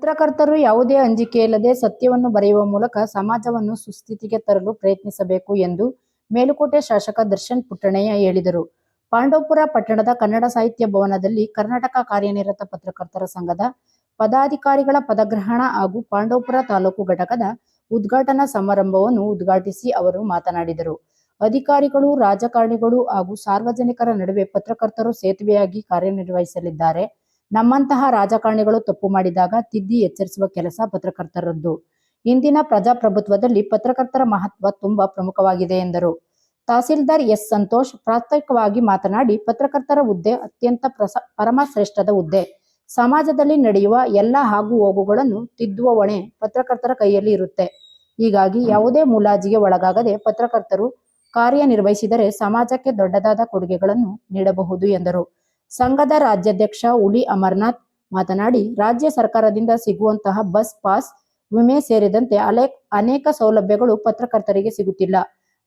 ಪತ್ರಕರ್ತರು ಯಾವುದೇ ಅಂಜಿಕೆಯಿಲ್ಲದೆ ಸತ್ಯವನ್ನು ಬರೆಯುವ ಮೂಲಕ ಸಮಾಜವನ್ನು ಸುಸ್ಥಿತಿಗೆ ತರಲು ಪ್ರಯತ್ನಿಸಬೇಕು ಎಂದು ಮೇಲುಕೋಟೆ ಶಾಸಕ ದರ್ಶನ್ ಪುಟ್ಟಣಯ್ಯ ಹೇಳಿದರು. ಪಾಂಡವಪುರ ಪಟ್ಟಣದ ಕನ್ನಡ ಸಾಹಿತ್ಯ ಭವನದಲ್ಲಿ ಕರ್ನಾಟಕ ಕಾರ್ಯನಿರತ ಪತ್ರಕರ್ತರ ಸಂಘದ ಪದಾಧಿಕಾರಿಗಳ ಪದಗ್ರಹಣ ಹಾಗೂ ಪಾಂಡವಪುರ ತಾಲೂಕು ಘಟಕದ ಉದ್ಘಾಟನಾ ಸಮಾರಂಭವನ್ನು ಉದ್ಘಾಟಿಸಿ ಅವರು ಮಾತನಾಡಿದರು. ಅಧಿಕಾರಿಗಳು, ರಾಜಕಾರಣಿಗಳು ಹಾಗೂ ಸಾರ್ವಜನಿಕರ ನಡುವೆ ಪತ್ರಕರ್ತರು ಸೇತುವೆಯಾಗಿ ಕಾರ್ಯನಿರ್ವಹಿಸಲಿದ್ದಾರೆ. ನಮ್ಮಂತಹ ರಾಜಕಾರಣಿಗಳು ತಪ್ಪು ಮಾಡಿದಾಗ ತಿದ್ದಿ ಎಚ್ಚರಿಸುವ ಕೆಲಸ ಪತ್ರಕರ್ತರದ್ದು. ಇಂದಿನ ಪ್ರಜಾಪ್ರಭುತ್ವದಲ್ಲಿ ಪತ್ರಕರ್ತರ ಮಹತ್ವ ತುಂಬಾ ಪ್ರಮುಖವಾಗಿದೆ ಎಂದರು. ತಹಸೀಲ್ದಾರ್ ಎಸ್ ಸಂತೋಷ್ ಪ್ರಾಸ್ತಾವಿಕವಾಗಿ ಮಾತನಾಡಿ, ಪತ್ರಕರ್ತರ ಹುದ್ದೆ ಅತ್ಯಂತ ಪರಮಶ್ರೇಷ್ಠದ ಹುದ್ದೆ. ಸಮಾಜದಲ್ಲಿ ನಡೆಯುವ ಎಲ್ಲ ಹಾಗು ಹೋಗುಗಳನ್ನು ತಿದ್ದುವ ಹೊಣೆ ಪತ್ರಕರ್ತರ ಕೈಯಲ್ಲಿ ಇರುತ್ತೆ. ಹೀಗಾಗಿ ಯಾವುದೇ ಮುಲಾಜಿಗೆ ಒಳಗಾಗದೆ ಪತ್ರಕರ್ತರು ಕಾರ್ಯನಿರ್ವಹಿಸಿದರೆ ಸಮಾಜಕ್ಕೆ ದೊಡ್ಡದಾದ ಕೊಡುಗೆಗಳನ್ನು ನೀಡಬಹುದು ಎಂದರು. ಸಂಘದ ರಾಜ್ಯಾಧ್ಯಕ್ಷ ಉಳಿ ಅಮರ್ನಾಥ್ ಮಾತನಾಡಿ, ರಾಜ್ಯ ಸರ್ಕಾರದಿಂದ ಸಿಗುವಂತಹ ಬಸ್ ಪಾಸ್ ವಿಮೆ ಸೇರಿದಂತೆ ಅಲೆ ಅನೇಕ ಸೌಲಭ್ಯಗಳು ಪತ್ರಕರ್ತರಿಗೆ ಸಿಗುತ್ತಿಲ್ಲ.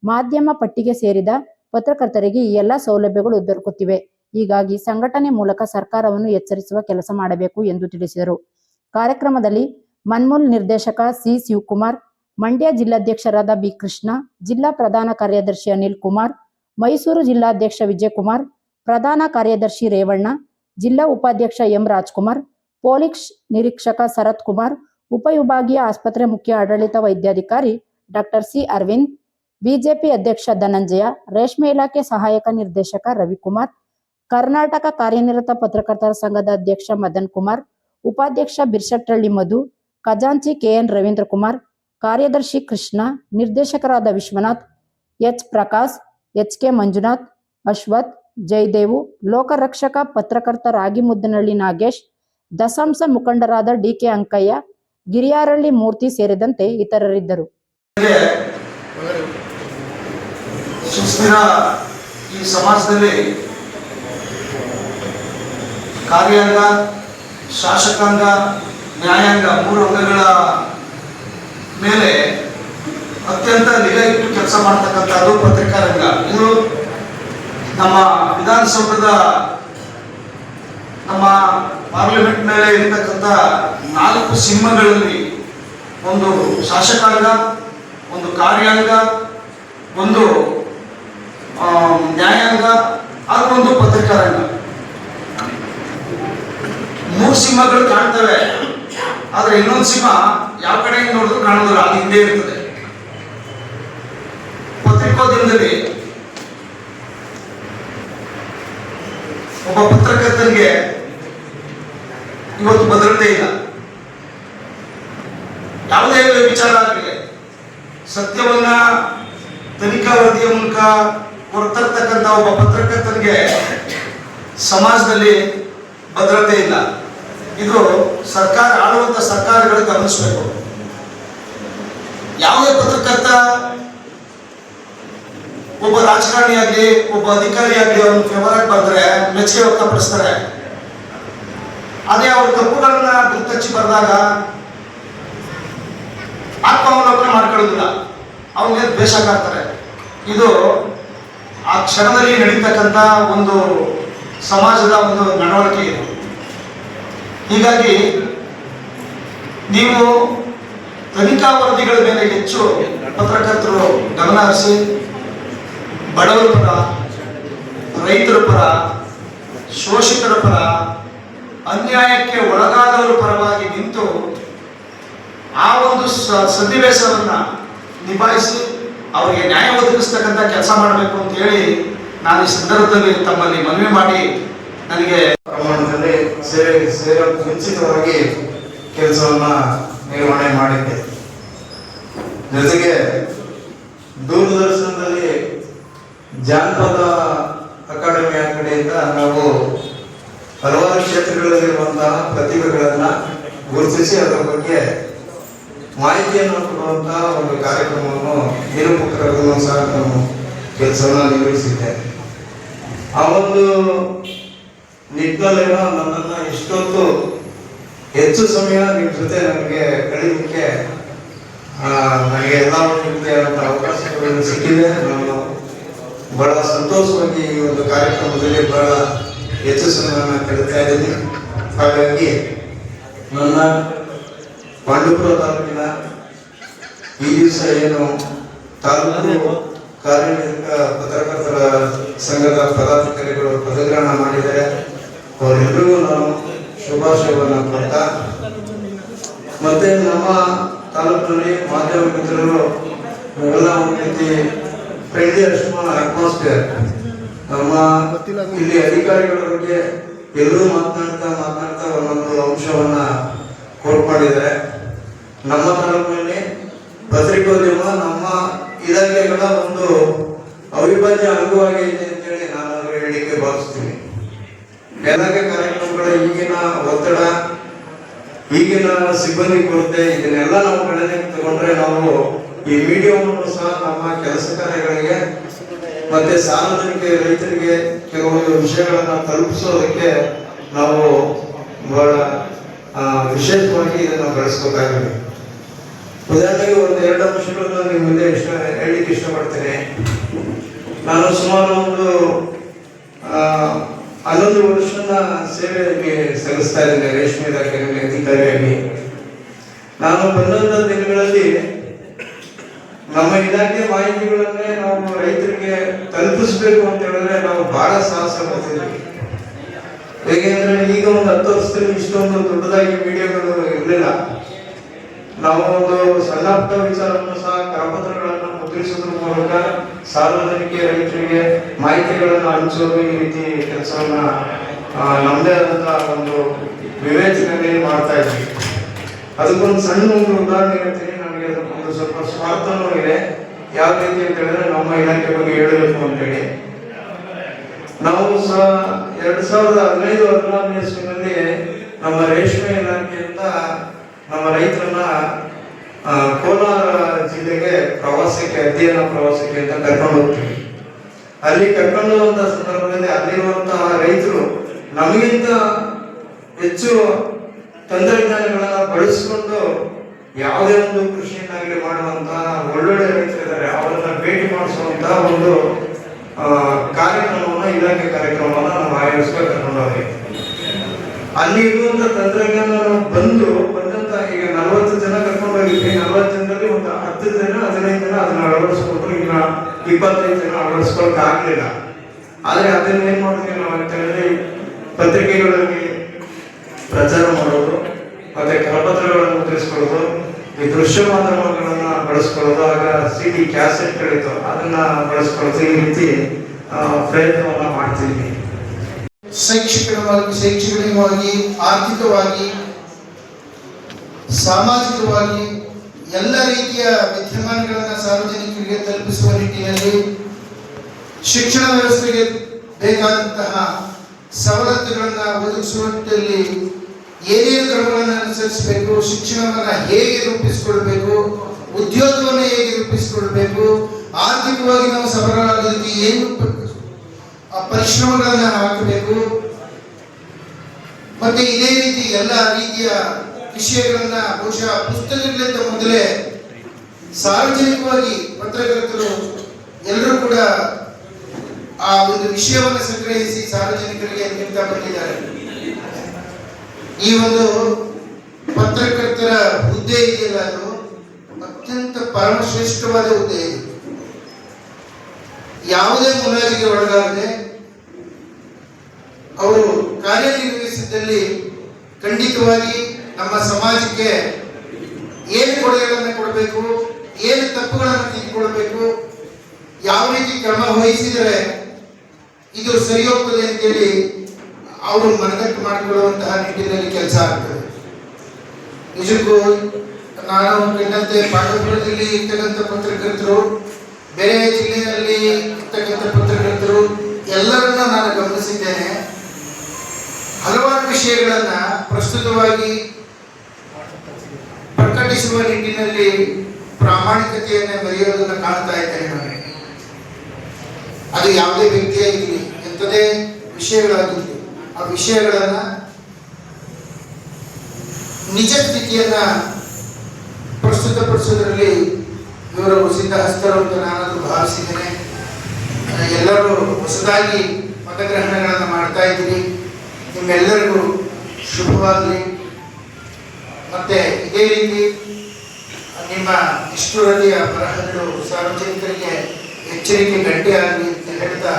ಮಾಧ್ಯಮ ಪಟ್ಟಿಗೆ ಸೇರಿದ ಪತ್ರಕರ್ತರಿಗೆ ಈ ಎಲ್ಲ ಸೌಲಭ್ಯಗಳು ದೊರಕುತ್ತಿವೆ. ಹೀಗಾಗಿ ಸಂಘಟನೆ ಮೂಲಕ ಸರ್ಕಾರವನ್ನು ಎಚ್ಚರಿಸುವ ಕೆಲಸ ಮಾಡಬೇಕು ಎಂದು ತಿಳಿಸಿದರು. ಕಾರ್ಯಕ್ರಮದಲ್ಲಿ ಮನ್ಮೂಲ್ ನಿರ್ದೇಶಕ ಸಿ. ಶಿವಕುಮಾರ್, ಮಂಡ್ಯ ಜಿಲ್ಲಾಧ್ಯಕ್ಷರಾದ ಬಿ. ಕೃಷ್ಣ, ಜಿಲ್ಲಾ ಪ್ರಧಾನ ಕಾರ್ಯದರ್ಶಿ ಅನಿಲ್ ಕುಮಾರ್, ಮೈಸೂರು ಜಿಲ್ಲಾಧ್ಯಕ್ಷ ವಿಜಯಕುಮಾರ್ ಪ್ರಧಾನ ಕಾರ್ಯದರ್ಶಿ ರೇವಣ್ಣ ಜಿಲ್ಲಾ ಉಪಾಧ್ಯಕ್ಷ ಎಂ ರಾಜ್ಕುಮಾರ್ ಪೊಲೀಸ್ ನಿರೀಕ್ಷಕ ಶರತ್ ಕುಮಾರ್ ಉಪವಿಭಾಗೀಯ ಆಸ್ಪತ್ರೆ ಮುಖ್ಯ ಆಡಳಿತ ವೈದ್ಯಾಧಿಕಾರಿ ಡಾಕ್ಟರ್ ಸಿ ಅರವಿಂದ್ ಬಿಜೆಪಿ ಅಧ್ಯಕ್ಷ ಧನಂಜಯ ರೇಷ್ಮೆ ಇಲಾಖೆ ಸಹಾಯಕ ನಿರ್ದೇಶಕ ರವಿಕುಮಾರ್ ಕರ್ನಾಟಕ ಕಾರ್ಯನಿರತ ಪತ್ರಕರ್ತರ ಸಂಘದ ಅಧ್ಯಕ್ಷ ಮದನ್ ಕುಮಾರ್ ಉಪಾಧ್ಯಕ್ಷ ಬಿರ್ಸಟ್ಟಳ್ಳಿ ಮಧು ಖಜಾಂಚಿ ಕೆಎನ್ ರವೀಂದ್ರ ಕುಮಾರ್ ಕಾರ್ಯದರ್ಶಿ ಕೃಷ್ಣ ನಿರ್ದೇಶಕರಾದ Vishwanath H Prakash H K Manjunath Ashwath Jayadev, ಲೋಕರಕ್ಷಕ ಪತ್ರಕರ್ತ ರಾಗಿಮುದ್ದನಹಳ್ಳಿ ನಾಗೇಶ್, ದಶಾಂಶ ಮುಖಂಡರಾದ ಡಿಕೆ ಅಂಕಯ್ಯ, ಗಿರಿಯಾರಳ್ಳಿ ಮೂರ್ತಿ ಸೇರಿದಂತೆ ಇತರರಿದ್ದರು. ಸುಸ್ಥಿರ ಈ ಸಮಾಜದಲ್ಲಿ ಕಾರ್ಯಾಂಗ, ಶಾಸಕಾಂಗ, ನ್ಯಾಯಾಂಗ ಮೂರು ಅಂಗಗಳ ಮೇಲೆ ಅತ್ಯಂತ ನಿಗಾ ಇಟ್ಟು ಕೆಲಸ ಮಾಡ್ತಕ್ಕಂಥದ್ದು ಪತ್ರಿಕಾರಂಗ. ಇದು ನಮ್ಮ ವಿಧಾನಸೌಧದ ನಮ್ಮ ಪಾರ್ಲಿಮೆಂಟ್ ಮೇಲೆ ಇರತಕ್ಕಂಥ ನಾಲ್ಕು ಸಿಂಹಗಳಲ್ಲಿ ಒಂದು ಶಾಸಕಾಂಗ, ಒಂದು ಕಾರ್ಯಾಂಗ, ಒಂದು ನ್ಯಾಯಾಂಗ, ಹಾಗೂ ಒಂದು ಪತ್ರಕಾರಾಂಗ. ಮೂರು ಸಿಂಹಗಳು ಕಾಣ್ತವೆ. ಆದ್ರೆ ಇನ್ನೊಂದು ಸಿಂಹ ಯಾವ ಕಡೆ ನೋಡಿದ್ರು ಕಾಣೋದಿಲ್ಲ ಅದು ಹಿಂದೆ ಇರ್ತದೆ. ಪತ್ರಿಕೋದ್ಯಮದಲ್ಲಿ ಒಬ್ಬ ಪತ್ರಕರ್ತನಿಗೆ ಇವತ್ತು ಭದ್ರತೆ ಇಲ್ಲ. ಯಾವುದೇ ವಿಚಾರ ಆಗಲಿ ಸತ್ಯವನ್ನ ತನಿಖಾ ವರದಿಯ ಮೂಲಕ ಹೊರತರ್ತಕ್ಕಂಥ ಒಬ್ಬ ಪತ್ರಕರ್ತನಿಗೆ ಸಮಾಜದಲ್ಲಿ ಭದ್ರತೆ ಇಲ್ಲ. ಇದು ಸರ್ಕಾರ ಆಳುವಂತ ಸರ್ಕಾರಗಳಿಗೆ ಗಮನಿಸಬೇಕು. ಯಾವುದೇ ಪತ್ರಕರ್ತ ಒಬ್ಬ ರಾಜಕಾರಣಿ ಆಗ್ಲಿ ಒಬ್ಬ ಅಧಿಕಾರಿ ಆಗ್ಲಿ ಅವ್ರನ್ನ ಫೇವರ್ ಬಂದ್ರೆ ಮೆಚ್ಚುಗೆ ವ್ಯಕ್ತಪಡಿಸ್ತಾರೆ. ಅದೇ ಅವ್ರ ತಪ್ಪುಗಳನ್ನ ಗುರುತಚ್ಚಿ ಬರೆದಾಗ ಆತ್ಮಾವಲೋಕನ ಮಾಡ್ಕೊಳ್ಳೋದಿಲ್ಲ. ಅವನಿಗೆ ದ್ವೇಷ ಕಾಡ್ತಾರೆ. ಇದು ಆ ಕ್ಷಣದಲ್ಲಿ ನಡೀತಕ್ಕಂಥ ಒಂದು ಸಮಾಜದ ಒಂದು ನಡವಳಿಕೆ ಇದು. ಹೀಗಾಗಿ ನೀವು ತನಿಖಾ ವರದಿಗಳ ಮೇಲೆ ಹೆಚ್ಚು ಪತ್ರಕರ್ತರು ಗಮನ ಹರಿಸಿ ಬಡವರ ಪರ, ರೈತರ ಪರ, ಶೋಷಿತರ ಪರ, ಅನ್ಯಾಯಕ್ಕೆ ಒಳಗಾದವರ ಪರವಾಗಿ ನಿಂತು ಆ ಒಂದು ಸನ್ನಿವೇಶವನ್ನ ನಿಭಾಯಿಸಿ ಅವರಿಗೆ ನ್ಯಾಯ ಒದಗಿಸ್ತಕ್ಕಂಥ ಕೆಲಸ ಮಾಡಬೇಕು ಅಂತ ಹೇಳಿ ನಾನು ಈ ಸಂದರ್ಭದಲ್ಲಿ ತಮ್ಮಲ್ಲಿ ಮನವಿ ಮಾಡಿ ನನಗೆ ಪ್ರಮಾಣದಲ್ಲಿ ಸೇವೆ ಸೇವೆ ಮುಂಚಿತವಾಗಿ ಕೆಲಸವನ್ನ ನಿರ್ವಹಣೆ ಮಾಡಿದ್ದೆ. ಜೊತೆಗೆ ದೂರದರ್ಶನದಲ್ಲಿ ಜಾನಪದ ಅಕಾಡೆಮಿಯ ಕಡೆಯಿಂದ ನಾವು ಹಲವಾರು ಕ್ಷೇತ್ರಗಳಲ್ಲಿರುವಂತಹ ಪ್ರತಿಭೆಗಳನ್ನು ಗುರುತಿಸಿ ಅದರ ಬಗ್ಗೆ ಮಾಹಿತಿಯನ್ನು ಕೊಡುವಂತಹ ಒಂದು ಕಾರ್ಯಕ್ರಮವನ್ನು ನಿರೂಪಕರನ್ನು ಸಹ ನಾನು ಕೆಲಸವನ್ನು ನಿರ್ವಹಿಸಿದ್ದೆ. ಆ ಒಂದು ನಿಟ್ಟಿನಲ್ಲೇನೋ ನನ್ನನ್ನು ಇಷ್ಟೊತ್ತು ಹೆಚ್ಚು ಸಮಯ ನಿಮ್ಮ ಜೊತೆ ನನಗೆ ಕಳೀಲಿಕ್ಕೆ ನನಗೆ ಎಲ್ಲ ಅವಕಾಶಗಳನ್ನು ಸಿಕ್ಕಿದೆ ನಾನು ಬಹಳ ಸಂತೋಷವಾಗಿ ಈ ಒಂದು ಕಾರ್ಯಕ್ರಮದಲ್ಲಿ ಬಹಳ ಯಶಸ್ಸನ್ನು ಕಳೀತಾ ಇದ್ದೀನಿ. ಹಾಗಾಗಿ ನನ್ನ ಪಾಂಡವಪುರ ತಾಲೂಕಿನ ಈ ದಿವಸ ಏನು ತಾಲೂಕು ಕಾರ್ಯನಿರತ ಪತ್ರಕರ್ತರ ಸಂಘದ ಪದಾಧಿಕಾರಿಗಳು ಪದಗ್ರಹಣ ಮಾಡಿದ್ದಾರೆ. ಅವರೆಲ್ಲರಿಗೂ ನಾನು ಶುಭಾಶಯವನ್ನು ಕೊಡ್ತಾ ಮತ್ತೆ ನಮ್ಮ ತಾಲೂಕಿನಲ್ಲಿ ಮಾಧ್ಯಮ ಮಿತ್ರರು ಎಲ್ಲ ಒಂದು ರೀತಿ ಫ್ರೆಂಡ್ಲಿ ಅಟ್ಮಾಸ್ಫಿಯರ್ ನಮ್ಮ ಇಲ್ಲಿ ಅಧಿಕಾರಿಗಳ ಬಗ್ಗೆ ಎಲ್ಲರೂ ಮಾತನಾಡ್ತಾ ಮಾತನಾಡ್ತಾ ಒಂದೊಂದು ಅಂಶವನ್ನ ಕೋಟ್ ಮಾಡಿದ್ದಾರೆ. ನಮ್ಮ ತಾಲೂಕಿನಲ್ಲಿ ಪತ್ರಿಕೋದ್ಯಮ, ನಮ್ಮ ಇಲಾಖೆಗಳ ಒಂದು ಅವಿಭಾಜ್ಯ ಅಂಗವಾಗಿ ಇದೆ ಅಂತೇಳಿ ನಾನು ಹೇಳಿಕೆ ಭಾವಿಸ್ತೀನಿ. ಇಲಾಖೆ ಕಾರ್ಯಕ್ರಮಗಳ ಈಗಿನ ಒತ್ತಡ, ಈಗಿನ ಸಿಬ್ಬಂದಿ ಕೊರತೆ, ಇದನ್ನೆಲ್ಲ ನಾವು ಗಣನೆಗೆ ತಗೊಂಡ್ರೆ ನಾವು ಈ ಮೀಡಿಯಾವನ್ನು ಸಹ ನಮ್ಮ ಕೆಲಸ ಕಾರ್ಯಗಳಿಗೆ ಮತ್ತೆ ಸಾರ್ವಜನಿಕ ರೈತರಿಗೆ ಕೆಲವೊಂದು ವಿಷಯಗಳನ್ನ ತಲುಪಿಸೋದಕ್ಕೆ ನಾವು ಬಹಳ ವಿಶೇಷವಾಗಿ ಇದನ್ನು ಬಳಸ್ಬೇಕಾಗಿದೆ ಉದಾಹರಣೆಗೆ ಒಂದು ಎರಡು ಅಂಶಗಳನ್ನು ನಿಮ್ಮ ಮುಂದೆ ಇಷ್ಟ, ಹೇಳಲಿಕ್ಕೆ ಇಷ್ಟಪಡ್ತೇನೆ. ನಾನು ಸುಮಾರು ಒಂದು ಹನ್ನೊಂದು ವರ್ಷದ ಸೇವೆಯಲ್ಲಿ ಸಲ್ಲಿಸ್ತಾ ಇದ್ದೇನೆ ರೇಷ್ಮೆ ಇಲಾಖೆಯಲ್ಲಿ ಅಧಿಕಾರಿಯಾಗಿ. ನಾನು ಬಂದಂತ ದಿನಗಳಲ್ಲಿ ನಮ್ಮ ಇಲಾಖೆ ಮಾಹಿತಿಗಳನ್ನೇ ನಾವು ರೈತರಿಗೆ ತಲುಪಿಸ್ಬೇಕು ಅಂತ ಹೇಳಿದ್ರೆ ನಾವು ಬಹಳ ಸಾಹಸ ಪಡ್ತಿದ್ವಿ. ಹೇಗೆಂದ್ರೆ ಈಗ ಒಂದು ಹತ್ತು ವರ್ಷದಲ್ಲಿ ಇಷ್ಟೊಂದು ದೊಡ್ಡದಾಗಿ ವಿಡಿಯೋಗಳು ಇರಲಿಲ್ಲ. ನಾವು ಒಂದು ಸಣ್ಣ ಪುಟ್ಟ ವಿಚಾರವನ್ನು ಸಹ ಕರಪತ್ರಗಳನ್ನು ಮುದ್ರಿಸೋದ್ರ ಮೂಲಕ ಸಾರ್ವಜನಿಕ ರೈತರಿಗೆ ಮಾಹಿತಿಗಳನ್ನು ಹಂಚೋದು ಈ ರೀತಿ ಕೆಲಸವನ್ನ ನಮ್ಮದೇ ಆದಂತಹ ಒಂದು ವಿವೇಚನೆ ಮಾಡ್ತಾ ಇದ್ವಿ. ಅದಕ್ಕೊಂದು ಸಣ್ಣ ಒಂದು ಉದಾಹರಣೆ ಹೇಳ್ತೀನಿ. ಅದಕ್ಕೊಂದು ಸ್ವಲ್ಪ ಸ್ವಾರ್ಥನೂ ಇದೆ. ಯಾವ ರೀತಿ ಅಂತ ಹೇಳಿದ್ರೆ ನಮ್ಮ ಇಲಾಖೆ ಬಗ್ಗೆ ಹೇಳಬೇಕು ಅಂತೇಳಿ. ನಾವು ಸಹ ಎರಡ್ ಸಾವಿರದ ಹದಿನೈದು ಹದಿನಾರನೇ ಇಸ್ವಿನಲ್ಲಿ ನಮ್ಮ ರೇಷ್ಮೆ ಇಲಾಖೆಯಿಂದ ನಮ್ಮ ರೈತರನ್ನ ಕೋಲಾರ ಜಿಲ್ಲೆಗೆ ಪ್ರವಾಸಕ್ಕೆ ಅಧ್ಯಯನ ಪ್ರವಾಸಕ್ಕೆ ಅಂತ ಕರ್ಕೊಂಡು ಹೋಗ್ತೀವಿ. ಅಲ್ಲಿ ಕರ್ಕೊಂಡು ಹೋಗುವಂತ ಸಂದರ್ಭದಲ್ಲಿ ಅಲ್ಲಿರುವಂತಹ ರೈತರು ನಮಗಿಂತ ಹೆಚ್ಚು ತಂತ್ರಜ್ಞಾನಗಳನ್ನ ಬಳಸಿಕೊಂಡು ಯಾವುದೇ ಒಂದು ಕೃಷಿಯನ್ನಾಗಲಿ ಮಾಡುವಂತಹ ಒಳ್ಳೊಳ್ಳೆ ರೈತರಿದ್ದಾರೆ, ಅವರನ್ನ ಭೇಟಿ ಮಾಡಿಸುವಂತ ಒಂದು ಕಾರ್ಯಕ್ರಮವನ್ನು, ಇಲಾಖೆ ಕಾರ್ಯಕ್ರಮವನ್ನ ನಾವು ಆಯೋಜಿಸ್ಕೊಂಡು ಕರ್ಕೊಂಡು ಹೋದ್ವಿ ಅಲ್ಲಿ ಇರುವಂತ ತಂತ್ರಜ್ಞಾನ ಬಂದು ಬಂದಂತಹ ಈಗ ನಲವತ್ತು ಜನ ಕರ್ಕೊಂಡು ಹೋಗಿದ್ವಿ. ನಲವತ್ತು ಜನರಲ್ಲಿ ಒಂದು ಹತ್ತು ಜನ, ಹದಿನೈದು ಜನ ಅದನ್ನ ಅಳವಡಿಸ್ಕೊಂಡ್ರು ಇನ್ನ ಇಪ್ಪತ್ತೈದು ಜನ ಅಳವಡಿಸ್ಕೊಳಕ್ ಆಗ್ಲಿಲ್ಲ. ಆದ್ರೆ ಅದನ್ನ ಏನ್ ಮಾಡಿದ್ವಿ ನಾವು ಅಂತ ಹೇಳಿದ್ರೆ, ಪತ್ರಿಕೆಗಳಲ್ಲಿ ಪ್ರಚಾರ ಮಾಡೋದು, ಮತ್ತೆ ಕರಪತ್ರಗಳನ್ನು ಮುದ್ರಿಸ್ಕೊಳ್ಳೋದು ಈ ದೃಶ್ಯ ಮಾಧ್ಯಮಗಳನ್ನ ಬಳಸ್ಕೊಳ್ಳೋದು ಆಗ ಸಿ ಡಿ ಕ್ಯಾಸೆಟ್ಗಳಿತ್ತು. ಅದನ್ನ ಬಳಸ್ಕೊಳ್ಳೋದು ಈ ರೀತಿ ಪ್ರಯತ್ನವನ್ನ ಮಾಡ್ತಿದ್ವಿ ಶೈಕ್ಷಣಿಕವಾಗಿ ಶೈಕ್ಷಣಿಕವಾಗಿ, ಆರ್ಥಿಕವಾಗಿ, ಸಾಮಾಜಿಕವಾಗಿ ಎಲ್ಲ ರೀತಿಯ ವಿದ್ಯಮಾನಗಳನ್ನು ಸಾರ್ವಜನಿಕರಿಗೆ ತಲುಪಿಸುವ ನಿಟ್ಟಿನಲ್ಲಿ ಶಿಕ್ಷಣ ವ್ಯವಸ್ಥೆಗೆ ಬೇಕಾದಂತಹ ಸವಲತ್ತುಗಳನ್ನು ಒದಗಿಸುವ ನಿಟ್ಟಿನಲ್ಲಿ ಏನೇನು ಕ್ರಮಗಳನ್ನು ಅನುಸರಿಸಬೇಕು, ಶಿಕ್ಷಣವನ್ನು ಹೇಗೆ ರೂಪಿಸಿಕೊಳ್ಬೇಕು, ಉದ್ಯೋಗವನ್ನು ಹೇಗೆ ರೂಪಿಸಿಕೊಳ್ಬೇಕು, ಆರ್ಥಿಕವಾಗಿ ನಾವು ಸಬಲರಾಗೋದಕ್ಕೆ ಏನು ಆ ಪರಿಶ್ರಮಗಳನ್ನು ಹಾಕಬೇಕು. ಮತ್ತೆ ಇದೇ ರೀತಿ ಎಲ್ಲ ರೀತಿಯ ವಿಷಯಗಳನ್ನ ಬಹುಶಃ ಪುಸ್ತಕಗಳಿಂದ ಮೊದಲೇ ಸಾರ್ವಜನಿಕವಾಗಿ ಪತ್ರಕರ್ತರು ಎಲ್ಲರೂ ಕೂಡ ಆ ಒಂದು ವಿಷಯವನ್ನು ಸಂಗ್ರಹಿಸಿ ಸಾರ್ವಜನಿಕರಿಗೆ ನೀಡ್ತಾ ಬಂದಿದ್ದಾರೆ. ಈ ಒಂದು ಪತ್ರಕರ್ತರ ಹುದ್ದೆ ಇದೆಯಲ್ಲ ಅದು ಅತ್ಯಂತ ಪರಮಶ್ರೇಷ್ಠವಾದ ಹುದ್ದೆ ಇದೆ. ಯಾವುದೇ ಮುಲಾಜಿಗೆ ಒಳಗಾಗದೆ ಅವರು ಕಾರ್ಯನಿರ್ವಹಿಸಿದಲ್ಲಿ ಖಂಡಿತವಾಗಿ ನಮ್ಮ ಸಮಾಜಕ್ಕೆ ಏನು ಕೊಡುಗೆಗಳನ್ನು ಕೊಡಬೇಕು, ಏನು ತಪ್ಪುಗಳನ್ನು ತಿದ್ದುಕೊಳ್ಬೇಕು ಯಾವ ರೀತಿ ಕ್ರಮ ವಹಿಸಿದರೆ ಇದು ಸರಿ ಹೋಗ್ತದೆ ಅಂತೇಳಿ ಅವರು ಮನದಟ್ಟು ಮಾಡಿಕೊಳ್ಳುವಂತಹ ನಿಟ್ಟಿನಲ್ಲಿ ಕೆಲಸ ಆಗ್ತದೆ. ನಿಜಕ್ಕೂ ನಾನು ಕಂಡಂತೆ ಪಾಂಡವಪುರದಲ್ಲಿ ಇರ್ತಕ್ಕಂಥ ಪತ್ರಕರ್ತರು, ಬೇರೆ ಜಿಲ್ಲೆಯಲ್ಲಿ ಇರ್ತಕ್ಕಂಥ ಪತ್ರಕರ್ತರು, ಎಲ್ಲರನ್ನ ನಾನು ಗಮನಿಸಿದ್ದೇನೆ. ಹಲವಾರು ವಿಷಯಗಳನ್ನ ಪ್ರಸ್ತುತವಾಗಿ ಪ್ರಕಟಿಸುವ ನಿಟ್ಟಿನಲ್ಲಿ ಪ್ರಾಮಾಣಿಕತೆಯನ್ನು ಮೆರೆಯೋದನ್ನ ಕಾಣ್ತಾ ಇದ್ದೇನೆ ನಾನು. ಅದು ಯಾವುದೇ ವ್ಯಕ್ತಿಯಾಗಿರಲಿ, ಎಂಥದೇ ವಿಷಯಗಳಾಗಿರಲಿ. ಆ ವಿಷಯಗಳನ್ನ ನಿಜ ಸ್ಥಿತಿಯನ್ನ ಪ್ರಸ್ತುತಪಡಿಸೋದ್ರಲ್ಲಿ ಇವರು ಸಿದ್ಧಹಸ್ತರು ಅಂತ ನಾನು ಭಾವಿಸಿದ್ದೇನೆ. ಎಲ್ಲರೂ ಹೊಸದಾಗಿ ಮತಗ್ರಹಣಗಳನ್ನು ಮಾಡ್ತಾ ಇದ್ದೀರಿ. ನಿಮ್ಮೆಲ್ಲರಿಗೂ ಶುಭವಾಗಲಿ. ಮತ್ತೆ ಇದೇ ರೀತಿ ನಿಮ್ಮ ಇಷ್ಟುರಲ್ಲಿಯ ಬರಹಗಳು ಸಾರ್ವಜನಿಕರಿಗೆ ಎಚ್ಚರಿಕೆ ಗಂಟೆ ಆಗಲಿ ಅಂತ ಹೇಳ್ತಾ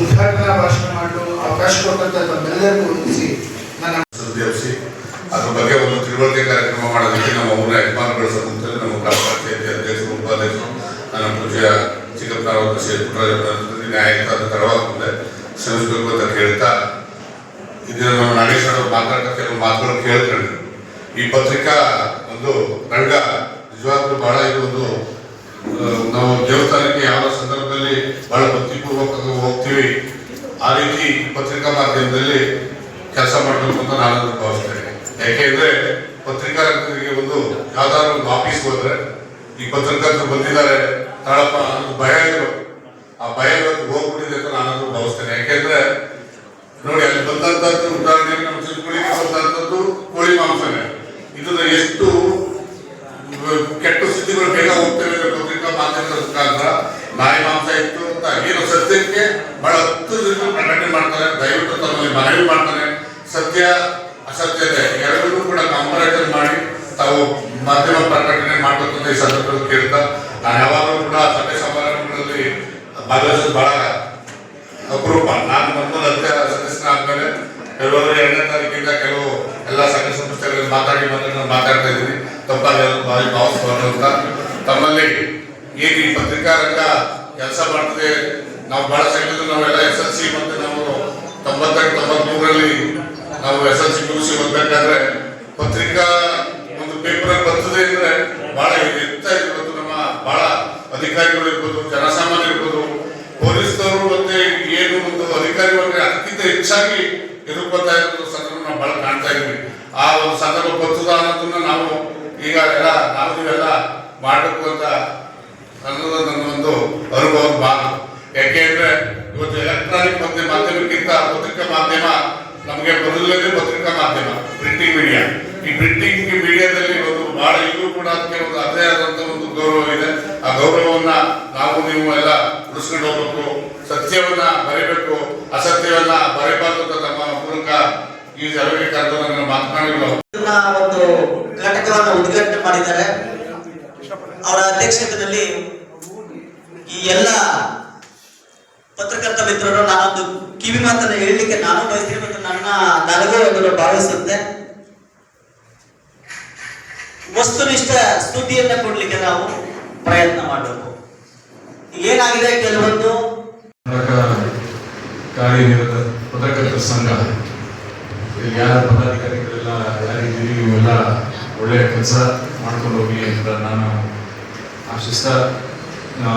ಉದ್ಘಾಟನಾ ಭಾಷಣ ಮಾಡಲು ಅವಕಾಶ ಕೊಟ್ಟಂತ ವಂದಿಸಿ ನನ್ನ ಅದ್ರ ಬಗ್ಗೆ ಒಂದು ತಿಳುವಳಿಕೆ ಕಾರ್ಯಕ್ರಮ ಮಾಡೋದಕ್ಕೆ ನಮ್ಮ ಊರಿನ ಯಜಮಾನಗಳ ನಮ್ಮ ಗ್ರಾಮ ಅಧ್ಯಕ್ಷರು, ಉಪಾಧ್ಯಕ್ಷರು, ನನ್ನ ಅದು ತಡವಾಗುತ್ತೆ ಶ್ರಮಿಸಬೇಕು ಅಂತ ಕೇಳ್ತಾ ಇದನ್ನ ನಮ್ಮ ನಾಗೇಶ್ವರ ಮಾತಾಡ್ತಾ ಕೆಲವು ಮಾತುಗಳು ಕೇಳ್ತೀನಿ. ಈ ಪತ್ರಿಕಾ ಒಂದು ರಂಗ ನಿಜವಾಗ್ಲೂ ಬಹಳ ಇದು ಒಂದು ನಾವು ದೇವಸ್ಥಾನಕ್ಕೆ ಯಾವ ಸಂದರ್ಭದಲ್ಲಿ ಬಹಳ ಭಕ್ತಿಪೂರ್ವಕ ಹೋಗ್ತೀವಿ. ಆ ರೀತಿ ಪತ್ರಿಕಾ ಮಾಧ್ಯಮದಲ್ಲಿ ಕೆಲಸ ಮಾಡಬೇಕು ಅಂತ ನಾನು ಭಾವಿಸ್ತೇನೆ. ಯಾಕೆಂದ್ರೆ ಪತ್ರಿಕಾ ಒಂದು ಯಾವ್ದಾದ್ರು ಒಂದು ಆಫೀಸ್ ಹೋದ್ರೆ ಈ ಪತ್ರಕರ್ತರು ಬಂದಿದ್ದಾರೆ, ತಾಳಪ್ಪ, ಅನ್ನೋದು ಭಯ ಇರಬೇಕು ಆ ಭಯ ಇವತ್ತು ಹೋಗ್ಬಿಟ್ಟಿದೆ ಅಂತ ನಾನು ಭಾವಿಸ್ತೇನೆ. ಯಾಕೆಂದ್ರೆ ನೋಡಿ, ಅಲ್ಲಿ ಬಂದಂತದ್ದು ಉದಾಹರಣೆಗೆ ನಮ್ಮ ಬಂದಂತದ್ದು ಕೋಳಿ ಮಾಂಸನೇ. ಇದನ್ನ ಎಷ್ಟು, ಕೆಟ್ಟ ಸುದ್ದಿಗಳು ಬೇಗ ಹೋಗ್ತೇವೆ ಪತ್ರಿಕಾ ಮಾಧ್ಯಮದ ಮುಖಾಂತರ. ನಾಯಿ ಮಾಂಸ ಇತ್ತು ಅಂತ ಏನು ಸತ್ಯಕ್ಕೆ ಬಹಳ ಹತ್ತು ದಿನ ಪ್ರಕಟಣೆ ಮಾಡ್ತಾರೆ ದಯವಿಟ್ಟು ತಮ್ಮಲ್ಲಿ ಮನವಿ ಮಾಡ್ತಾರೆ ಸತ್ಯ, ಅಸತ್ಯತೆ ಎರಡನ್ನೂ ಕೂಡ ಕಂಪಾರಿಸನ್ ಮಾಡಿ ತಾವು ಮಾಧ್ಯಮ ಪ್ರಕಟಣೆ ಮಾಡಬೇಕಂತ ಈ ಸಂದರ್ಭದಲ್ಲಿ ಕೇಳ್ತಾ, ನಾನು ಯಾವಾಗಲೂ ಕೂಡ ಸಭೆ ಸಮಾರಂಭಗಳಲ್ಲಿ ಭಾಗವಹಿಸೋದು ಬಹಳ ಅಪರೂಪ. ನಾನು ಮೊದಲು ಅಧ್ಯಕ್ಷ ಸದಸ್ಯನಾದ್ಮೇಲೆ ಫೆಬ್ರವರಿ ಎರಡನೇ ತಾರೀಕಿಂದ ಕೆಲವು ಎಲ್ಲ ಸಂಘ ಸಂಸ್ಥೆಗಳಲ್ಲಿ ಮಾತಾಡಿ ಬಂದ್ರೆ ನಾನು ಮಾತಾಡ್ತಾ ಇದ್ದೀನಿ. ತಪ್ಪಾಗಿ ಭಾವಿಸಬಾರ್ದು ಅಂತ. ತಮ್ಮಲ್ಲಿ ಏನು ಈ ಪತ್ರಿಕಾ ರಂಗ ಕೆಲಸ ಮಾಡ್ತದೆ? ನಾವು ಬಹಳ ಸಂಘದಲ್ಲಿ ನಾವೆಲ್ಲ ಎಸ್ ಎಲ್ ಸಿ ಮತ್ತೆ ನಾವು ತೊಂಬತ್ತೆಂಟು, ತೊಂಬತ್ಮೂರರಲ್ಲಿ ನಾವು ಎಸ್ ಎಲ್ ಸಿ ಮುಗಿಸಿ ಓದ್ಬೇಕಾದ್ರೆ ಪತ್ರಿಕಾ ಒಂದು ಪೇಪರ್ ಬರ್ತದೆ ಅಂದ್ರೆ ಬಹಳ ಎತ್ತ ಇರ್ಬೋದು ನಮ್ಮ ಬಹಳ ಅಧಿಕಾರಿಗಳು ಇರ್ಬೋದು, ಜನಸಾಮಾನ್ಯ ಇರ್ಬೋದು. ಪೊಲೀಸ್ನವರು ಮತ್ತೆ ಏನು ಒಂದು ಅಧಿಕಾರಿ ವರ್ಗ ಅದಕ್ಕಿಂತ ಹೆಚ್ಚಾಗಿ ಎದುರ್ಕೊತಾ ಇರೋದು ಸಂದರ್ಭ ನಾವು ಬಹಳ ಕಾಣ್ತಾ ಇದ್ವಿ ಆ ಒಂದು ಸಂದರ್ಭ ಬರ್ತದ ಅನ್ನೋದನ್ನ ನಾವು ಈಗ ಎಲ್ಲ ನಾವು ನೀವೆಲ್ಲ ಮಾಡಬೇಕು ಅಂತ ಅನ್ನೋದು ನನ್ನ ಒಂದು ಅನುಭವ ಭಾಗ ಯಾಕೆಂದ್ರೆ ಇವತ್ತು ಎಲೆಕ್ಟ್ರಾನಿಕ್ ಮಾಧ್ಯಮ, ಮಾಧ್ಯಮಕ್ಕಿಂತ ಪತ್ರಿಕಾ ಮಾಧ್ಯಮ ನಮಗೆ ಮೊದಲನೇ ಪತ್ರಿಕಾ ಮಾಧ್ಯಮ ಪ್ರಿಂಟಿಂಗ್ ಮೀಡಿಯಾ ಈ ಪ್ರಿಂಟಿಂಗ್ ಮೀಡಿಯಾದಲ್ಲಿ ಒಂದು ಬಹಳ ಈಗಲೂ ಕೂಡ ಅದಕ್ಕೆ ಒಂದು ಅದೇ ಆದಂತಹ ಒಂದು ಗೌರವ ಇದೆ. ಆ ಗೌರವವನ್ನ ನಾವು ನೀವು ಎಲ್ಲ ಉಳಿಸ್ಕೊಂಡು ಹೋಗ್ಬೇಕು, ಸತ್ಯವನ್ನ ಬರೀಬೇಕು, ಅಸತ್ಯವನ್ನ ಬರೀಬಾರ್ದು ಅಂತ ತಮ್ಮ ಮೂಲಕ ಈ ಮಾತನಾಡಿಗಳು ಇದನ್ನ ಒಂದು ಘಟಕವನ್ನು ಉದ್ಘಾಟನೆ ಮಾಡಿದ್ದಾರೆ. ಅವರ ಅಧ್ಯಕ್ಷತೆಯಲ್ಲಿ ಈ ಎಲ್ಲ ಪತ್ರಕರ್ತ ಮಿತ್ರರು ನಾನೊಂದು ಕಿವಿ ಮಾತನ್ನ ಹೇಳಲಿಕ್ಕೆ ನಾನು ಬಯಸ್ತೀನಿ ಮತ್ತು ನನ್ನ ನನಗೂ ಒಂದು ಭಾವಿಸುತ್ತೆ. ವಸ್ತುನಿಷ್ಠ ಸ್ತುತಿಯನ್ನ ಕೊಡ್ಲಿಕ್ಕೆ ನಾವು ಪ್ರಯತ್ನ ಮಾಡಬೇಕು. ಏನಾಗಿದೆ ಕೆಲವೊಂದು ಕಾರ್ಯನಿರತ ಪತ್ರಕರ್ತರ ಸಂಘ. ಯಾರ ಪದಾಧಿಕಾರಿಗಳೆಲ್ಲ ಯಾರಿದ್ದೀರಿ ನೀವೆಲ್ಲ ಒಳ್ಳೆಯ ಕೆಲಸ ಮಾಡ್ಕೊಂಡು ಹೋಗಿ ಅಂತ ನಾನು ಆ,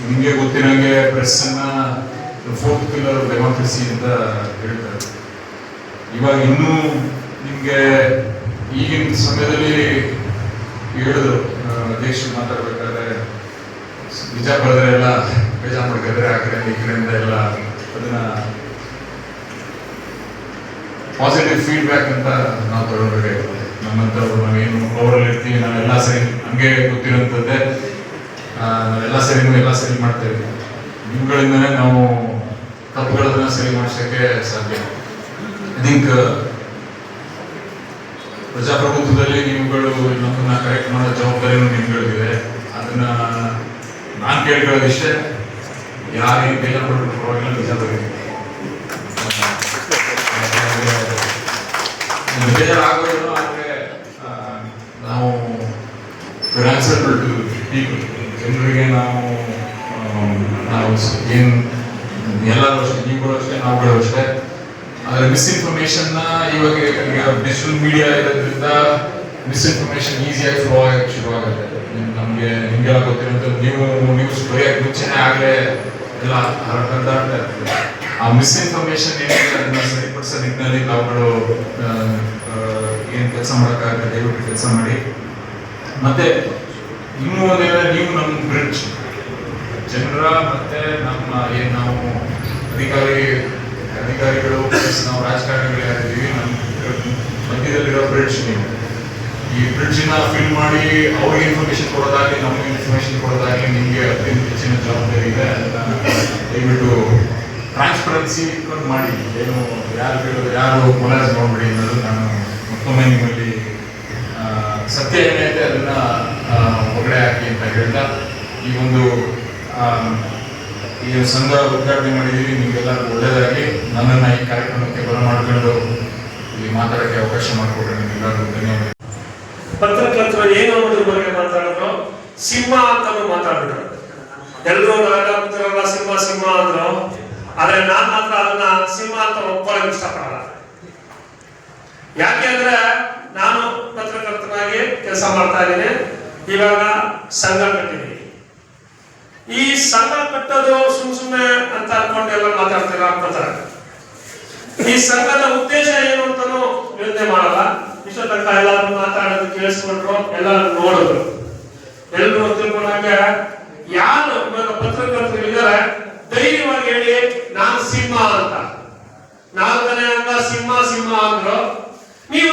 ನಿಮಗೆ ಗೊತ್ತಿರಂಗೆ ಪ್ರೆಸ್ಸನ್ನ ಫೋರ್ತ್ ಪಿಲ್ಲರ್ ಡೆಮಾಕ್ರಸಿ ಅಂತ ಹೇಳ್ತಾರೆ. ಇವಾಗ ಇನ್ನೂ ನಿಮಗೆ ಈಗಿನ ಸಮಯದಲ್ಲಿ ಹೇಳಿದ್ರು ದೇಶ ಅಧ್ಯಕ್ಷರು ಮಾತಾಡ್ಬೇಕಾದ್ರೆ ಬರೆದ್ರೆ ಎಲ್ಲ ಬೇಜಾರು ಮಾಡ್ಕೊಂಡ್ರೆ ಆ ಕಡೆ ಈ ಕಡೆಯಿಂದ ಎಲ್ಲ ಅದನ್ನ ಪಾಸಿಟಿವ್ ಫೀಡ್ಬ್ಯಾಕ್ ಅಂತ ನಾವು ತಗೊಳ್ಬೇಕಾಗುತ್ತೆ ನಮ್ಮಂಥವ್ರು ನಾವೇನು ಅವರಲ್ಲಿ ಇರ್ತೀವಿ ನಾವೆಲ್ಲ ಸರಿ ನಮಗೆ ಗೊತ್ತಿರೋಂಥದ್ದೇ ನಾವೆಲ್ಲ ಸರಿನೂ ಎಲ್ಲ ಸರಿ ಮಾಡ್ತಾ ನಿಮ್ಗಳಿಂದನೇ ನಾವು ತಪ್ಪುಗಳನ್ನ ಸರಿ ಮಾಡಿಸೋಕ್ಕೆ ಸಾಧ್ಯ ಐ ಥಿಂಕ್ ಪ್ರಜಾಪ್ರಭುತ್ವದಲ್ಲಿ ನೀವುಗಳು ನಮ್ಮನ್ನ ಕರೆಕ್ಟ್ ಮಾಡೋ ಜವಾಬ್ದಾರಿನೂ ನಿಮ್ಗಳಿದೆ ಅದನ್ನ ನಾನು ಕೇಳ್ಕೊಳ್ಳೋದಿಷ್ಟೇ ಯಾರೇನು ಬೇಜಾರು ಪಡ್ಬಿಟ್ಟು ಪರವಾಗಿಲ್ಲ ನಿಜ ಬಗ್ಗೆ ಬೇಜಾರಾಗೋದು ಆದರೆ ಟು ಪೀಪಲ್ ಜನರಿಗೆ ನಾವು ನಾವು ಏನು ಎಲ್ಲರೂ ಅಷ್ಟೇ ನೀವುಗಳು ಅಷ್ಟೇ ನಾವುಗಳು ಅಷ್ಟೇ ಆದರೆ ಮಿಸ್ಇನ್ಫಾರ್ಮೇಷನ್ನ ಇವಾಗ ಈಗ ಡಿಜಿಟಲ್ ಮೀಡಿಯಾ ಇರೋದ್ರಿಂದ ಮಿಸ್ಇನ್ಫಾರ್ಮೇಷನ್ ಈಸಿಯಾಗಿ ಫ್ಲೋ ಆಗಕ್ಕೆ ಶುರು ಆಗುತ್ತೆ ನಮಗೆ ನಿಮಗೆಲ್ಲ ಗೊತ್ತಿರೋದು ನೀವು ನ್ಯೂಸ್ ಬರೆಯೋಕ್ಕೆ ಮುಂಚೆನೇ ಆಗಲೇ ಎಲ್ಲ ಹರಡ್ತಾ ಇರ್ತದೆ ಆ ಮಿಸ್ಇನ್ಫಾರ್ಮೇಷನ್ ಏನಿದೆ ಅದನ್ನ ಸರಿಪಡಿಸೋ ನಿಟ್ಟಿನಲ್ಲಿ ನಾವುಗಳು ಏನು ಕೆಲಸ ಮಾಡೋಕ್ಕಾಗತ್ತೆ ದಯವಿಟ್ಟು ಕೆಲಸ ಮಾಡಿ ಮತ್ತೆ ಇನ್ನೂ ಒಂದೇನೆ ನೀವು ನಮ್ಮ ಬ್ರಿಡ್ಜ್ ಜನರ ಮತ್ತೆ ನಮ್ಮ ಏನು ನಾವು ಅಧಿಕಾರಿ, ಅಧಿಕಾರಿಗಳು ನಾವು ರಾಜಕಾರಣಿಗಳು ಯಾರಿದ್ದೀವಿ ನಮ್ಮ ಮಧ್ಯದಲ್ಲಿರೋ ಬ್ರಿಡ್ಜ್ ನೀವು. ಈ ಬ್ರಿಡ್ಜ್ನ ಫಿಲ್ ಮಾಡಿ ಅವ್ರಿಗೆ ಇನ್ಫಾರ್ಮೇಶನ್ ಕೊಡೋದಾಗಲಿ, ನಮಗೆ ಇನ್ಫಾರ್ಮೇಶನ್ ಕೊಡೋದಾಗಲಿ ನಿಮಗೆ ಅತ್ಯಂತ ಹೆಚ್ಚಿನ ಜವಾಬ್ದಾರಿ ಇದೆ ದಯವಿಟ್ಟು ಟ್ರಾನ್ಸ್ಪರೆನ್ಸಿ ಮಾಡಿ. ಏನು ಯಾರು ಯಾರು ಕೊಲಾಜ್ ನೋಡ್ಬಿಡಿ ಅನ್ನೋದು ನಾನು ಮತ್ತೊಮ್ಮೆ ನಿಮ್ಮಲ್ಲಿ ಸತ್ಯ ಏನೈತೆ ಅದನ್ನ ಹೊರಗಡೆ ಹಾಕಿ ಅಂತ ಹೇಳ್ತಾ ಈ ಒಂದು ಈ ಸಂಘ ಉದ್ಘಾಟನೆ ಮಾಡಿದೀವಿ ನಿಮಗೆಲ್ಲರಿಗೂ ಒಳ್ಳೆಯದಾಗಿ ನನ್ನನ್ನು ಈ ಕಾರ್ಯಕ್ರಮಕ್ಕೆ ಬರ ಬರಮಾಡ್ಕೊಂಡು ಇಲ್ಲಿ ಮಾತಾಡೋಕ್ಕೆ ಅವಕಾಶ ಮಾಡಿಕೊಟ್ರೆ ನಿಮ್ಗೆಲ್ಲರಿಗೂ ಧನ್ಯವಾದ. ಪತ್ರಕರ್ತರು ಏನು ಅನ್ನೋದ್ರ ಬಗ್ಗೆ ಮಾತಾಡಿದ್ರು? ಸಿಂಹ ಅಂತಾನು ಮಾತಾಡಿದ್ರು ಎಲ್ಲರೂ ನಾವೆಲ್ಲ ಸಿಂಹ ಸಿಂಹ ಅಂದ್ರು. ಆದ್ರೆ ನಾನ್ ಮಾತ್ರ ಅದನ್ನ ಸಿಂಹ ಅಂತ ಒಪ್ಕೊಳ್ಳೋಕೆ ಇಷ್ಟಪಡಲ್ಲ. ಯಾಕೆ ಅಂದ್ರೆ ನಾನು ಪತ್ರಕರ್ತನಾಗಿ ಕೆಲಸ ಮಾಡ್ತಾ ಇದ್ದೀನಿ. ಇವಾಗ ಸಂಘ ಕಟ್ಟಿದ್ದೀನಿ. ಈ ಸಂಘ ಕಟ್ಟೋದು ಸುಮ್ ಸುಮ್ಮನೆ ಅಂತ ಅನ್ಕೊಂಡು ಎಲ್ಲ ಮಾತಾಡ್ತೀರಾ? ಅನ್ಕೋತಾರೆ ಈ ಸಂಘದ ಉದ್ದೇಶ ಏನು ಅಂತಾನು ಯೋಚನೆ ಮಾಡಲ್ಲ. ಇಷ್ಟ ತನಕ ಎಲ್ಲಾರು ಮಾತಾಡೋದು ಕೇಳಿಸ್ಕೊಂಡ್ರು, ಎಲ್ಲಾರು ನೋಡಿದ್ರು. ಎಲ್ರು ತಿಳ್ಕೊಂಡಾಗ ಯಾರು ಇವಾಗ ಪತ್ರಕರ್ತರು ಧೈರ್ಯವಾಗಿ ಹೇಳಿ, ನಾನು ಸಿಂಹ ಅಂತ. ನಾಲ್ಕನೇ ಅಂತ ಸಿಂಹ ಸಿಂಹ ಅಂದ್ರು. ನೀವು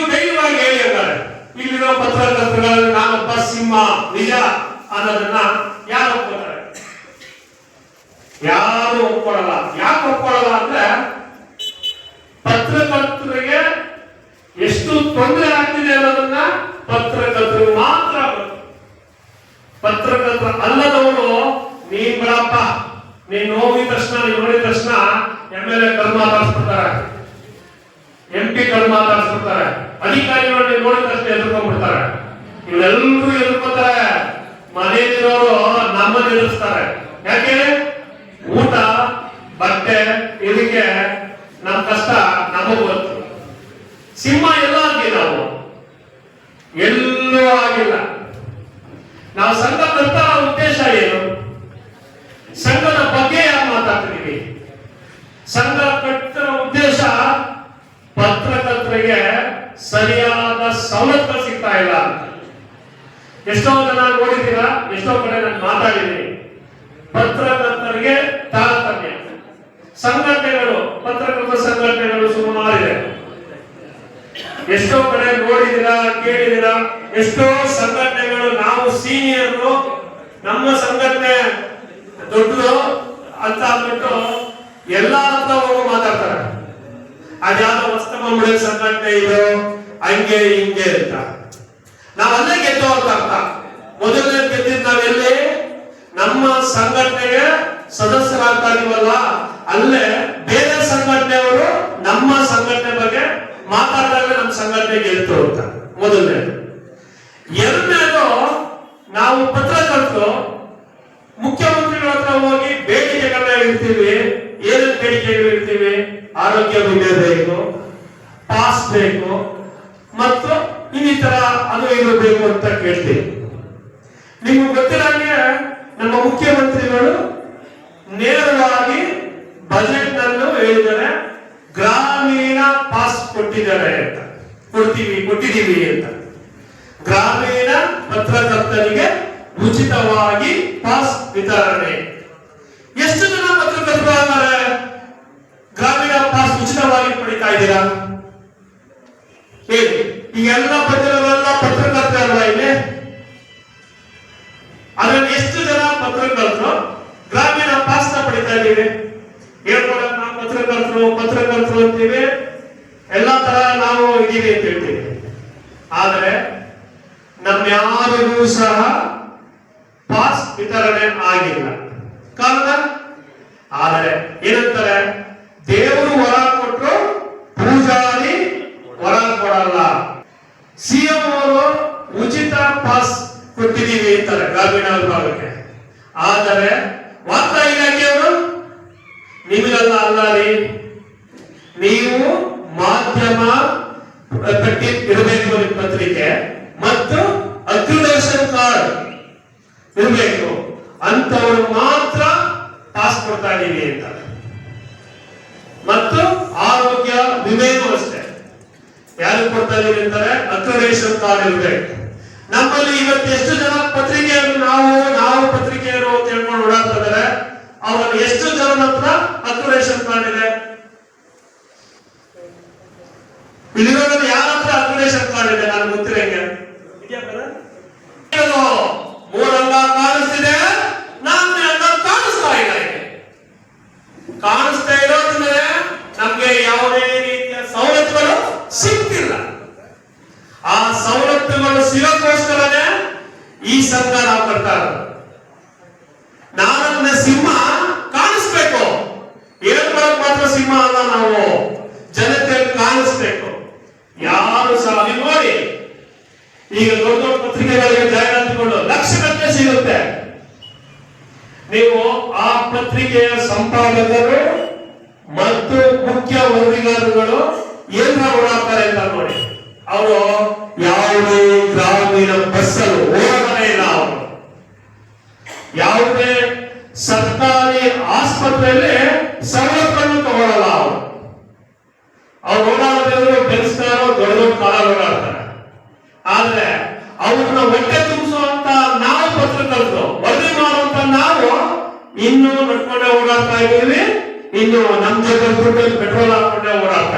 ಇಲ್ಲಿರೋ ಪತ್ರಕರ್ತರುಗಳಲ್ಲಿ ನಾನೊಬ್ಬ ಸಿಂಹ ನಿಜ? ಅನ್ನೋದನ್ನ ಯಾರು ಒಪ್ಕೊಳ್ತಾರೆ? ಯಾರು ಒಪ್ಕೊಳ್ಳಲ್ಲ ಯಾಕೆ ಒಪ್ಕೊಳ್ಳಲ್ಲ ಅಂದ್ರೆ ಪತ್ರಕರ್ತರಿಗೆ ಎಷ್ಟು ತೊಂದರೆ ಆಗ್ತಿದೆ ಅನ್ನೋದನ್ನ ಪತ್ರಕರ್ತರು ಮಾತ್ರ ಗೊತ್ತು. ಪತ್ರಕರ್ತ ಅಲ್ಲದವರು, ನೀನ್ ಬಿಡಪ್ಪ, ನೀನ್ ಹೋಗಿದ ತಕ್ಷಣ, ನೀನ್ ನೋಡಿದ ತಕ್ಷಣ M L A M P ಮಾತಾಡ್ಸ್ಬಿಡ್ತಾರೆ. ಅಧಿಕಾರಿಗಳು ನೀನ್ ನೋಡಿದ ತಕ್ಷಣ ಎದುರ್ಕೊಂಡ್ಬಿಡ್ತಾರೆ. ಇವರೆಲ್ಲರೂ ಎದುರ್ಕೊತಾರೆ ಮನೆಯಲ್ಲಿರೋರು ನಮ್ಮನ್ನ ಎದುರಿಸ್ತಾರೆ. ಯಾಕೆ? ಊಟ, ಬಟ್ಟೆ ಇದಕ್ಕೆ ನಮ್ಮ ಕಷ್ಟ ನಮಗ್ ಗೊತ್ತು. ಸಿಂಹ ಎಲ್ಲ ಆಗಿ ನಾವು ಎಲ್ಲೂ ಆಗಿಲ್ಲ. ನಾವು ಸಂಘ ಕರ್ತ ಉದ್ದೇಶ ಏನು? ಸಂಘದ ಬಗ್ಗೆ ಯಾರು ಮಾತಾಡ್ತಿದ್ದೀವಿ ಸಂಘ ಕಟ್ಟರ ಉದ್ದೇಶ ಪತ್ರಕರ್ತರಿಗೆ ಸರಿಯಾದ ಸವಲತ್ತುಗಳು ಸಿಗ್ತಾ ಇಲ್ಲ. ಎಷ್ಟೋ ಜನ ನೋಡಿದ್ದೀರಾ? ಎಷ್ಟೋ ಕಡೆ ನಾನು ಮಾತಾಡಿದ್ದೀನಿ. ಪತ್ರಕರ್ತರಿಗೆ ತಾರತಮ್ಯ. ಸಂಘಟನೆಗಳು, ಪತ್ರಕರ್ತ ಸಂಘಟನೆಗಳು ಸುಮಾರಿದೆ. ಎಷ್ಟೋ ಕಡೆ ನೋಡಿದಿರಾ ಕೇಳಿದಿರಾ ಎಷ್ಟೋ ಸಂಘಟನೆಗಳು, ನಾವು ಸೀನಿಯರ್, ನಮ್ಮ ಸಂಘಟನೆ ದೊಡ್ಡದು ಅಂತ ಅಂದ್ಬಿಟ್ಟು ಎಲ್ಲ ಹತ್ರ ಮಾತಾಡ್ತಾರೆ. ಅದ್ಯಾವ ವಸ್ತಮ ಸಂಘಟನೆ ಇದು? ಹಂಗೆ, ಹಿಂಗೆ ಅಂತ. ನಾವಲ್ಲೇ ಅಂತ ಅರ್ಥ. ಮೊದಲನೇ ಗೆದ್ದಿದ್ದು ನಾವೆಲ್ಲಿ ನಮ್ಮ ಸಂಘಟನೆಗೆ ಸದಸ್ಯರಾಗ್ತಾ ಇದೀವಲ್ಲ ಅಲ್ಲೇ ಬೇರೆ ಸಂಘಟನೆಯವರು ನಮ್ಮ ಸಂಘಟನೆ ಬಗ್ಗೆ ಮಾತಾಡಿದಾಗ ನಮ್ಮ ಸಂಘಟನೆ ಗೆಲ್ತು ಅಂತ, ಮೊದಲನೇ. ಎರಡನೇದು, ನಾವು ಪತ್ರಕರ್ತರು ಮುಖ್ಯಮಂತ್ರಿಗಳ ಹತ್ರ ಹೋಗಿ ಬೇಡಿಕೆಗಳನ್ನ ಇಡ್ತೀವಿ, ಏನೇನು ಬೇಡಿಕೆಗಳು ಇಡ್ತೀವಿ? ಆರೋಗ್ಯ ವಿಮೆ ಬೇಕು, ಪಾಸ್ ಬೇಕು ಮತ್ತು ಇನ್ನಿತರ ಅದು ಏನು ಬೇಕು ಅಂತ ಕೇಳ್ತೀವಿ ನಿಮ್ಗೆ ಗೊತ್ತಿರಂಗೆ ನಮ್ಮ ಮುಖ್ಯಮಂತ್ರಿಗಳು ನೇರವಾಗಿ ಬಜೆಟ್ ನಲ್ಲೂ ಹೇಳಿದ್ದಾರೆ, ಗ್ರಾಮೀಣ ಪಾಸ್ ಕೊಟ್ಟಿದ್ದಾರೆ ಅಂತ. ಕೊಡ್ತೀವಿ, ಕೊಟ್ಟಿದ್ದೀವಿ ಅಂತ. ಗ್ರಾಮೀಣ ಪತ್ರಕರ್ತರಿಗೆ ಉಚಿತವಾಗಿ ಪಾಸ್ ವಿತರಣೆ. ಎಷ್ಟು ಜನ ಪತ್ರಕರ್ತರು ಆದರೆ ಗ್ರಾಮೀಣ ಪಾಸ್ ಉಚಿತವಾಗಿ ಪಡಿತಾ ಇದ್ದೀರಾ? ಪಾಸ್ ಕೊಟ್ಟಿದ್ದೀವಿ ಅಂತಾರೆ, ಗ್ರಾಮೀಣ ವಿಭಾಗಕ್ಕೆ. ಆದರೆ ವಾರ್ತಾ ಇಲಾಖೆಯವರು, ನಿಮಗೆಲ್ಲ ಅಲ್ಲ ರೀ ನೀವು ಮಾಧ್ಯಮ ಕಟ್ಟಿ ಇರಬೇಕು ನಿಮ್ಮ ಪತ್ರಿಕೆ ಮತ್ತು ಅಕ್ರಿಡೇಷನ್ ಕಾರ್ಡ್ ಇರಬೇಕು. ಅಂತವರು ಮಾತ್ರ ಪಾಸ್ ಕೊಡ್ತಾ ಇದ್ದೀವಿ ಅಂತ ಮತ್ತು ಆರೋಗ್ಯ ವಿಮೆಯೂ ಅಷ್ಟೇ. ಯಾರು ಕೊಡ್ತಾ ಇದ್ದೀವಿ ಅಂತಾರೆ? ಅಕ್ರಿಡೇಷನ್ ಕಾರ್ಡ್ ಇರಬೇಕು. ನಮ್ಮಲ್ಲಿ ಇವತ್ತು ಎಷ್ಟು ಜನ ಪತ್ರಿಕೆಯನ್ನು ನಾವು ನಾವು ಪತ್ರಿಕೆಯರು ಅಂತ ಹೇಳ್ಕೊಂಡು ಓಡಾಡ್ತಾ ಇದ್ದಾರೆ, ಅವರಲ್ಲಿ ಎಷ್ಟು ಜನ ಹತ್ರ ಅಕ್ರಿಡೇಷನ್ ಕಾರ್ಡ್ ಇದೆ? ಯಾರ ಹತ್ರ ಕಾರ್ಡ್ ಇದೆ? ನಾನು ಗೊತ್ತಿರಂಗೆ ಇದು ಮೂರಂಗ ಕಾಣಿಸ್ತಿದೆ ನಾಲ್ಕನೇ ಅಂಗ ಕಾಣಿಸ್ತಾ ಇಲ್ಲ ಇಲ್ಲಿ. ಕಾಣಿಸ್ತಾ ಇರೋದ್ರಿಂದ ನಮ್ಗೆ ಯಾವುದೇ ರೀತಿಯ ಸವಲತ್ತುಗಳು ಸಿಗ್ತಿಲ್ಲ ಸವಲತ್ತುಗಳು ಸಿಗೋಕ್ಕೋಸ್ಕರನೇ ಈ ಸಂಘ ನಾವು ಕಟ್ತಾ ಇರೋದು ನಾನನ್ನ ಸಿಂಹ ಕಾಣಿಸ್ಬೇಕು ಹೇಳ್ಕೊಳಕ್ ಮಾತ್ರ ಸಿಂಹ ಅಲ್ಲ ನಾವು ಜನತೆ ಕಾಣಿಸ್ಬೇಕು ಯಾರು ಸಹ ನೀವು ನೋಡಿ ಈಗ ದೊಡ್ಡ ದೊಡ್ಡ ಪತ್ರಿಕೆಗಳಿಗೆ ಜಾಹೀರಾತುಗಳು ಲಕ್ಷಗಟ್ಟಲೆ ಸಿಗುತ್ತೆ ನೀವು ಆ ಪತ್ರಿಕೆಯ ಸಂಪಾದಕರು ಮತ್ತು ಮುಖ್ಯ ವರದಿಗಾರರುಗಳು ಏನ್ ಓಡಾಡ್ತಾರೆ ಅಂತ ನೋಡಿ. ಅವರು ಯಾವುದೇ ಗ್ರಾಮೀಣ ಬಸ್ಸಲ್ಲಿ ಓಡಾಡಲೇ ಇಲ್ಲ ಅವರು. ಯಾವುದೇ ಇನ್ನು ನಡ್ಕೊಂಡೆ ಓಡಾಡ್ತಾ ಇದ್ದೀವಿ. ಇನ್ನು ನಮ್ ಜೊತೆ ಪೆಟ್ರೋಲ್ ಹಾಕೊಂಡೆ ಓಡಾಡ್ತಾ